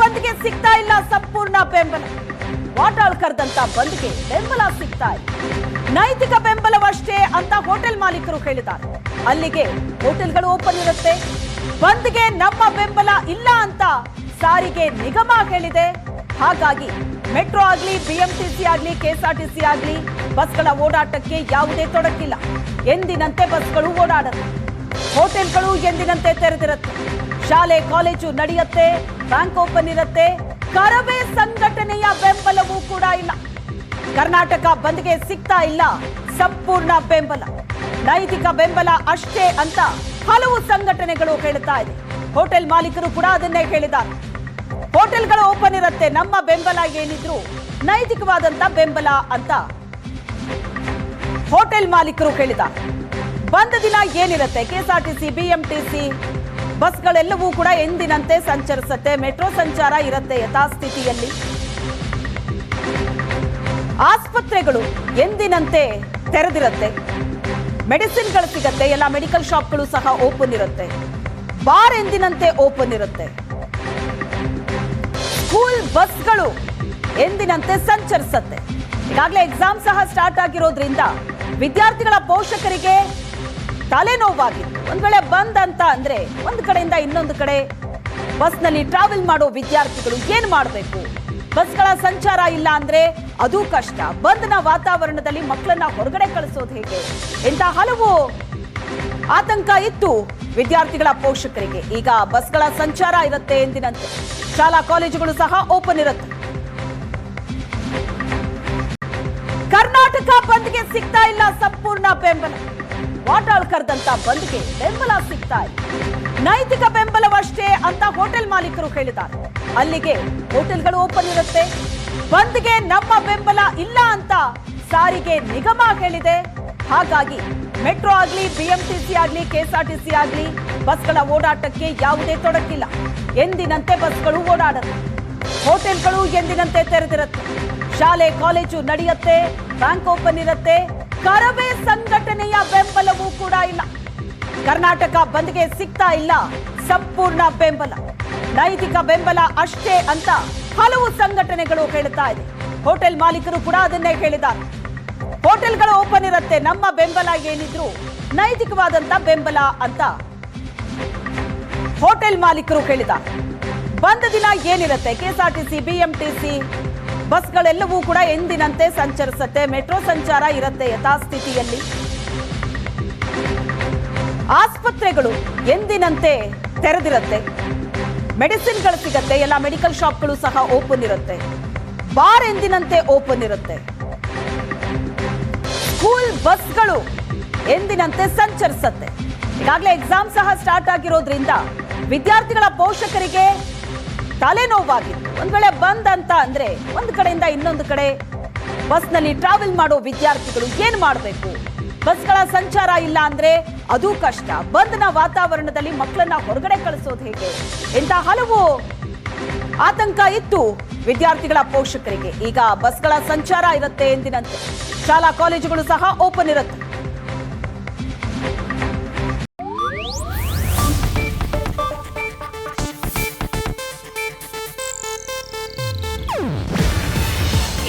ಬಂದ್ಗೆ ಸಿಗ್ತಾ ಇಲ್ಲ ಸಂಪೂರ್ಣ ಬೆಂಬಲ. ವಾಟಾಳ್ ಕರೆದಂತ ಬಂದ್ಗೆ ಬೆಂಬಲ ಸಿಗ್ತಾ ಇಲ್ಲ. ನೈತಿಕ ಬೆಂಬಲವಷ್ಟೇ ಅಂತ ಹೋಟೆಲ್ ಮಾಲೀಕರು ಹೇಳಿದ್ದಾರೆ. ಅಲ್ಲಿಗೆ ಹೋಟೆಲ್ಗಳು ಓಪನ್ ಇರುತ್ತೆ. ಬಂದ್ಗೆ ನಮ್ಮ ಬೆಂಬಲ ಇಲ್ಲ ಅಂತ ಸಾರಿಗೆ ನಿಗಮ ಹೇಳಿದೆ. ಹಾಗಾಗಿ ಮೆಟ್ರೋ ಆಗ್ಲಿ, ಬಿಎಂಟಿಸಿ ಆಗ್ಲಿ, ಕೆಎಸ್ಆರ್ಟಿಸಿ ಆಗ್ಲಿ ಬಸ್ಗಳ ಓಡಾಟಕ್ಕೆ ಯಾವುದೇ ತೊಡಕಿಲ್ಲ. ಎಂದಿನಂತೆ ಬಸ್ಗಳು ಓಡಾಡುತ್ತೆ ಹೋಟೆಲ್ಗಳು ಎಂದಿನಂತೆ ತೆರೆದಿರುತ್ತೆ. ಶಾಲೆ, ಕಾಲೇಜು ನಡೆಯುತ್ತೆ. ಬ್ಯಾಂಕ್ ಓಪನ್ ಇರುತ್ತೆ. ಕರವೇ ಸಂಘಟನೆಯ ಬೆಂಬಲವೂ ಕೂಡ ಇಲ್ಲ. ಕರ್ನಾಟಕ ಬಂದ್ಗೆ ಸಿಗ್ತಾ ಇಲ್ಲ ಸಂಪೂರ್ಣ ಬೆಂಬಲ. ನೈತಿಕ ಬೆಂಬಲ ಅಷ್ಟೇ ಅಂತ ಹಲವು ಸಂಘಟನೆಗಳು ಹೇಳ್ತಾ ಇದೆ. ಹೋಟೆಲ್ ಮಾಲೀಕರು ಕೂಡ ಅದನ್ನೇ ಹೇಳಿದ್ದಾರೆ. ಹೋಟೆಲ್ಗಳು ಓಪನ್ ಇರುತ್ತೆ, ನಮ್ಮ ಬೆಂಬಲ ಏನಿದ್ರು ನೈತಿಕವಾದಂತ ಬೆಂಬಲ ಅಂತ ಹೋಟೆಲ್ ಮಾಲೀಕರು ಹೇಳಿದ್ದಾರೆ ಬಂದ ದಿನ ಏನಿರುತ್ತೆ? ಕೆಎಸ್ಆರ್ಟಿಸಿ, ಬಿಎಂಟಿಸಿ ಬಸ್ಗಳೆಲ್ಲವೂ ಕೂಡ ಎಂದಿನಂತೆ ಸಂಚರಿಸುತ್ತೆ. ಮೆಟ್ರೋ ಸಂಚಾರ ಇರುತ್ತೆ ಯಥಾಸ್ಥಿತಿಯಲ್ಲಿ. ಆಸ್ಪತ್ರೆಗಳು ಎಂದಿನಂತೆ ತೆರೆದಿರುತ್ತೆ. ಮೆಡಿಸಿನ್ಗಳು ಸಿಗತ್ತೆ, ಎಲ್ಲ ಮೆಡಿಕಲ್ ಶಾಪ್ಗಳು ಸಹ ಓಪನ್ ಇರುತ್ತೆ. ಬಾರ್ ಎಂದಿನಂತೆ ಓಪನ್ ಇರುತ್ತೆ. ಸ್ಕೂಲ್ ಬಸ್ಗಳು ಎಂದಿನಂತೆ ಸಂಚರಿಸುತ್ತೆ. ಈಗಾಗಲೇ ಎಕ್ಸಾಮ್ ಸಹ ಸ್ಟಾರ್ಟ್ ಆಗಿರೋದ್ರಿಂದ ವಿದ್ಯಾರ್ಥಿಗಳ ಪೋಷಕರಿಗೆ ತಲೆನೋವಾಗಿತ್ತು. ಒಂದ್ ವೇಳೆ ಬಂದ್ ಅಂತ ಅಂದ್ರೆ ಒಂದ್ ಕಡೆಯಿಂದ ಇನ್ನೊಂದು ಕಡೆ ಬಸ್ನಲ್ಲಿ ಟ್ರಾವೆಲ್ ಮಾಡೋ ವಿದ್ಯಾರ್ಥಿಗಳು ಏನ್ ಮಾಡಬೇಕು? ಬಸ್ಗಳ ಸಂಚಾರ ಇಲ್ಲ ಅಂದ್ರೆ ಅದು ಕಷ್ಟ. ಬಂದ್ನ ವಾತಾವರಣದಲ್ಲಿ ಮಕ್ಕಳನ್ನ ಹೊರಗಡೆ ಕಳಿಸೋದು ಹೇಗೆ? ಇಂಥ ಹಲವು ಆತಂಕ ಇತ್ತು ವಿದ್ಯಾರ್ಥಿಗಳ ಪೋಷಕರಿಗೆ. ಈಗ ಬಸ್ಗಳ ಸಂಚಾರ ಇರುತ್ತೆ ಎಂದಿನಂತೆ. ಶಾಲಾ, ಕಾಲೇಜುಗಳು ಸಹ ಓಪನ್ ಇರುತ್ತೆ. ಕರ್ನಾಟಕ ಬಂದ್ಗೆ ಸಿಗ್ತಾ ಇಲ್ಲ ಸಂಪೂರ್ಣ ಬೆಂಬಲ. ವಾಟಾಳ್ ಕರೆದಂತ ಬಂದ್ಗೆ ಬೆಂಬಲ ಸಿಗ್ತಾ ಇಲ್ಲ. ನೈತಿಕ ಬೆಂಬಲವಷ್ಟೇ ಅಂತ ಹೋಟೆಲ್ ಮಾಲೀಕರು ಹೇಳಿದ್ದಾರೆ. ಅಲ್ಲಿಗೆ ಹೋಟೆಲ್ಗಳು ಓಪನ್ ಇರುತ್ತೆ. ಬಂದ್ಗೆ ನಮ್ಮ ಬೆಂಬಲ ಇಲ್ಲ ಅಂತ ಸಾರಿಗೆ ನಿಗಮ ಹೇಳಿದೆ. ಹಾಗಾಗಿ ಮೆಟ್ರೋ ಆಗ್ಲಿ, ಬಿಎಂಟಿಸಿ ಆಗ್ಲಿ, ಕೆಎಸ್ಆರ್ಟಿಸಿ ಆಗ್ಲಿ ಬಸ್ಗಳ ಓಡಾಟಕ್ಕೆ ಯಾವುದೇ ತೊಡಕಿಲ್ಲ. ಎಂದಿನಂತೆ ಬಸ್ಗಳು ಓಡಾಡುತ್ತೆ ಹೋಟೆಲ್ಗಳು ಎಂದಿನಂತೆ ತೆರೆದಿರುತ್ತೆ. ಶಾಲೆ, ಕಾಲೇಜು ನಡೆಯುತ್ತೆ, ಬ್ಯಾಂಕ್ ಓಪನ್ ಇರುತ್ತೆ. ಕರವೇ ಸಂಘಟನೆಯ ಬೆಂಬಲವೂ ಕೂಡ ಇಲ್ಲ. ಕರ್ನಾಟಕ ಬಂದ್ಗೆ ಸಿಗ್ತಾ ಇಲ್ಲ ಸಂಪೂರ್ಣ ಬೆಂಬಲ. ನೈತಿಕ ಬೆಂಬಲ ಅಷ್ಟೇ ಅಂತ ಹಲವು ಸಂಘಟನೆಗಳು ಹೇಳ್ತಾ ಇದೆ. ಹೋಟೆಲ್ ಮಾಲೀಕರು ಕೂಡ ಅದನ್ನೇ ಹೇಳಿದ್ದಾರೆ. ಹೋಟೆಲ್ಗಳು ಓಪನ್ ಇರುತ್ತೆ, ನಮ್ಮ ಬೆಂಬಲ ಏನಿದ್ರು ನೈತಿಕವಾದಂತ ಬೆಂಬಲ ಅಂತ ಹೋಟೆಲ್ ಮಾಲೀಕರು ಹೇಳಿದ್ದಾರೆ ಬಂದ ದಿನ ಏನಿರುತ್ತೆ? ಕೆಎಸ್ಆರ್ಟಿಸಿ, ಬಿಎಂಟಿಸಿ ಬಸ್ಗಳೆಲ್ಲವೂ ಕೂಡ ಎಂದಿನಂತೆ ಸಂಚರಿಸುತ್ತೆ. ಮೆಟ್ರೋ ಸಂಚಾರ ಇರುತ್ತೆ ಯಥಾಸ್ಥಿತಿಯಲ್ಲಿ. ಆಸ್ಪತ್ರೆಗಳು ಎಂದಿನಂತೆ ತೆರೆದಿರುತ್ತೆ. ಮೆಡಿಸಿನ್ಗಳು ಸಿಗತ್ತೆ, ಎಲ್ಲ ಮೆಡಿಕಲ್ ಶಾಪ್ಗಳು ಸಹ ಓಪನ್ ಇರುತ್ತೆ. ಬಾರ್ ಎಂದಿನಂತೆ ಓಪನ್ ಇರುತ್ತೆ. ಸ್ಕೂಲ್ ಬಸ್ಗಳು ಎಂದಿನಂತೆ ಸಂಚರಿಸುತ್ತೆ. ಈಗಾಗಲೇ ಎಕ್ಸಾಮ್ ಸಹ ಸ್ಟಾರ್ಟ್ ಆಗಿರೋದ್ರಿಂದ ವಿದ್ಯಾರ್ಥಿಗಳ ಪೋಷಕರಿಗೆ ತಲೆನೋವಾಗಿತ್ತು. ಒಂದ್ ವೇಳೆ ಬಂದ್ ಅಂತ ಅಂದ್ರೆ ಒಂದ್ ಕಡೆಯಿಂದ ಇನ್ನೊಂದು ಕಡೆ ಬಸ್ನಲ್ಲಿ ಟ್ರಾವೆಲ್ ಮಾಡೋ ವಿದ್ಯಾರ್ಥಿಗಳು ಏನ್ ಮಾಡಬೇಕು? ಬಸ್ಗಳ ಸಂಚಾರ ಇಲ್ಲ ಅಂದ್ರೆ ಅದು ಕಷ್ಟ. ಬಂದ್ನ ವಾತಾವರಣದಲ್ಲಿ ಮಕ್ಕಳನ್ನ ಹೊರಗಡೆ ಕಳಿಸೋದು ಹೇಗೆ? ಇಂಥ ಹಲವು ಆತಂಕ ಇತ್ತು ವಿದ್ಯಾರ್ಥಿಗಳ ಪೋಷಕರಿಗೆ. ಈಗ ಬಸ್ಗಳ ಸಂಚಾರ ಇರುತ್ತೆ ಎಂದಿನಂತೆ. ಶಾಲಾ, ಕಾಲೇಜುಗಳು ಸಹ ಓಪನ್ ಇರುತ್ತೆ.